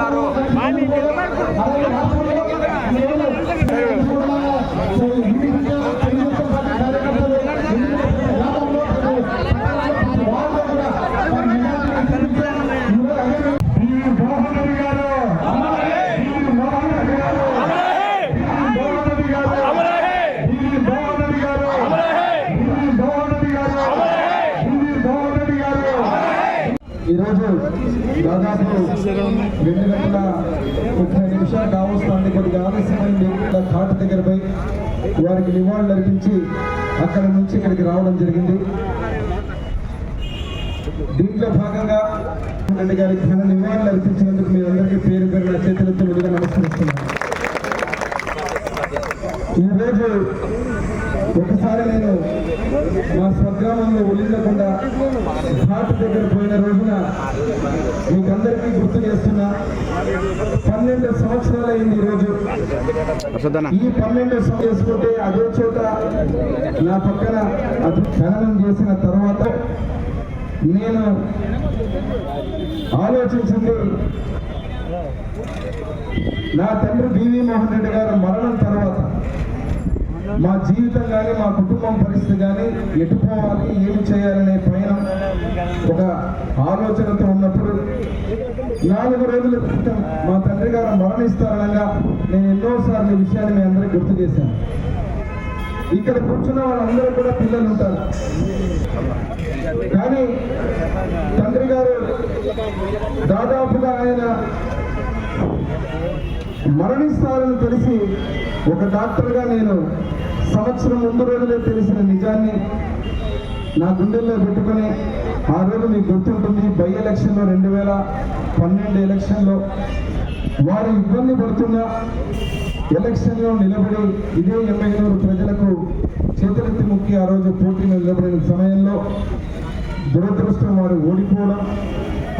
Bravo! ఈరోజు దాదాపు రెండు గంటల ముప్పై నిమిషాలు కావస్తుంది కొద్దిగా ఆలస్యమైంది ఘాట్ దగ్గర పోయి వారికి నివాళులు అర్పించి అక్కడ నుంచి ఇక్కడికి రావడం జరిగింది. దీంట్లో భాగంగా రెడ్డి గారికి ఘన నివాళులు అర్పించినందుకు మీ అందరికీ పేరు పేరు చేతులతో ముందుగా నమస్కరిస్తున్నాను. ఈరోజు ఒకసారి నేను మా స్వగ్రామంలో ఒలిందకుండా ఘాట్ దగ్గర పోయిన రోజున మీకందరికీ గుర్తు చేస్తున్నా పన్నెండు సంవత్సరాలు అయింది ఈరోజు. ఈ పన్నెండు చేసుకుంటే అదే చోట నా పక్కన అది ఖననం చేసిన తర్వాత నేను ఆలోచించింది నా తండ్రి బివి మోహన్ రెడ్డి గారు మరణం తర్వాత మా జీవితం కానీ మా కుటుంబం పరిస్థితి కానీ ఎటు పోవాలి ఏమి చేయాలనే పైన ఒక ఆలోచనతో ఉన్నప్పుడు నాలుగు రోజుల క్రితం మా తండ్రి గారు మరణిస్తారనగా నేను ఎన్నోసార్లు ఈ విషయాన్ని మీ అందరికీ గుర్తు చేశాను. ఇక్కడ కూర్చున్న వాళ్ళందరూ కూడా పిల్లలు ఉంటారు. కానీ తండ్రి గారు దాదాపుగా ఆయన మరణిస్తారని తెలిసి ఒక డాక్టర్గా నేను సంవత్సరం ముందు రోజులే తెలిసిన నిజాన్ని నా గుండెల్లో పెట్టుకొని ఆ రోజు మీకు గుర్తుంటుంది బై ఎలక్షన్లో రెండు వేల పన్నెండు ఎలక్షన్లో వారు ఇబ్బంది పడుతున్న ఎలక్షన్లో నిలబడి ఇదే ఎమ్మెల్యేలు ప్రజలకు చేతులెత్తి ముక్కి ఆ రోజు పోటీలో నిలబడిన సమయంలో దురదృష్టం వారు ఓడిపోవడం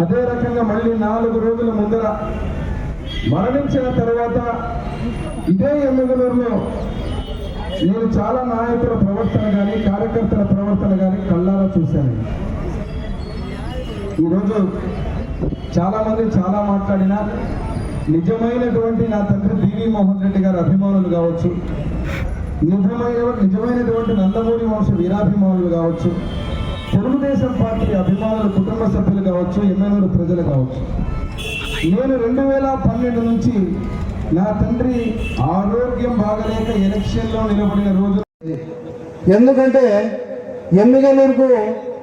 అదే రకంగా మళ్ళీ నాలుగు రోజుల ముందర మరణించిన తర్వాత ఇదే ఎమ్మెల్యేలో నేను చాలా నాయకుల ప్రవర్తన కానీ కార్యకర్తల ప్రవర్తన కానీ కళ్ళారా చూశాను. ఈరోజు చాలామంది చాలా మాట్లాడినా నిజమైనటువంటి నా తండ్రి బివి మోహన్ రెడ్డి గారి అభిమానులు కావచ్చు నిజమైన నిజమైనటువంటి నందమూరి వంశ వీరాభిమానులు కావచ్చు తెలుగుదేశం పార్టీ అభిమానులు కుటుంబ సభ్యులు కావచ్చు ఎమ్మెల్యేలు ప్రజలు కావచ్చు. నేను రెండు వేల పన్నెండు నుంచి నా తండ్రి ఆరోగ్యం బాగలేక ఎలక్షన్లో నిలబడిన రోజు. ఎందుకంటే ఎమ్మిగనూరుకు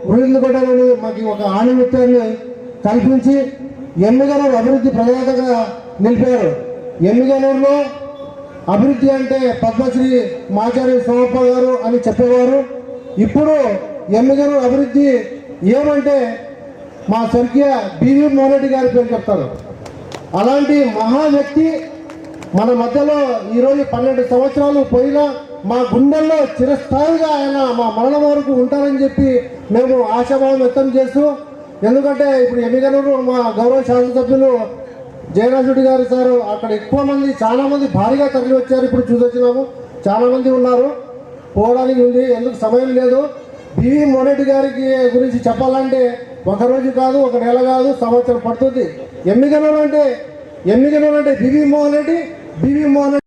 వృద్ధులు కొట్టాలని మాకు ఒక ఆణిముత్యాన్ని కల్పించి ఎమ్మిగనూరు అభివృద్ధి ప్రదాతగా నిలిపారు. ఎమ్మిగనూరులో అభివృద్ధి అంటే పద్మశ్రీ మాచారి సోమప్ప గారు అని చెప్పేవారు. ఇప్పుడు ఎమ్మిగనూరు అభివృద్ధి ఏమంటే మా స్వర్గీయ బీవీ మోహన్ రెడ్డి గారి పేరు చెప్తారు. అలాంటి మహా వ్యక్తి మన మధ్యలో ఈరోజు పన్నెండు సంవత్సరాలు పోయినా మా గుండెల్లో చిరస్థాయిగా ఆయన మా మరణం వరకు ఉంటారని చెప్పి మేము ఆశాభావం వ్యక్తం చేస్తూ ఎందుకంటే ఇప్పుడు ఎన్నికలూరు మా గౌరవ శాసనసభ్యులు జయరాజుడి గారు సార్ అక్కడ ఎక్కువ మంది చాలా మంది భారీగా తరలి వచ్చారు ఇప్పుడు చూసొచ్చినాము. చాలా మంది ఉన్నారు. పోవడానికి ఉంది. ఎందుకు సమయం లేదు? బివి మోరెడ్డి గారికి గురించి చెప్పాలంటే ఒక రోజు కాదు ఒక నెల కాదు సంవత్సరం పడుతుంది. ఎమ్మిగనూరు అంటే ఎమ్మిగనూరు అంటే బివి మోహన్ రెడ్డి బివి మోహన్ రెడ్డి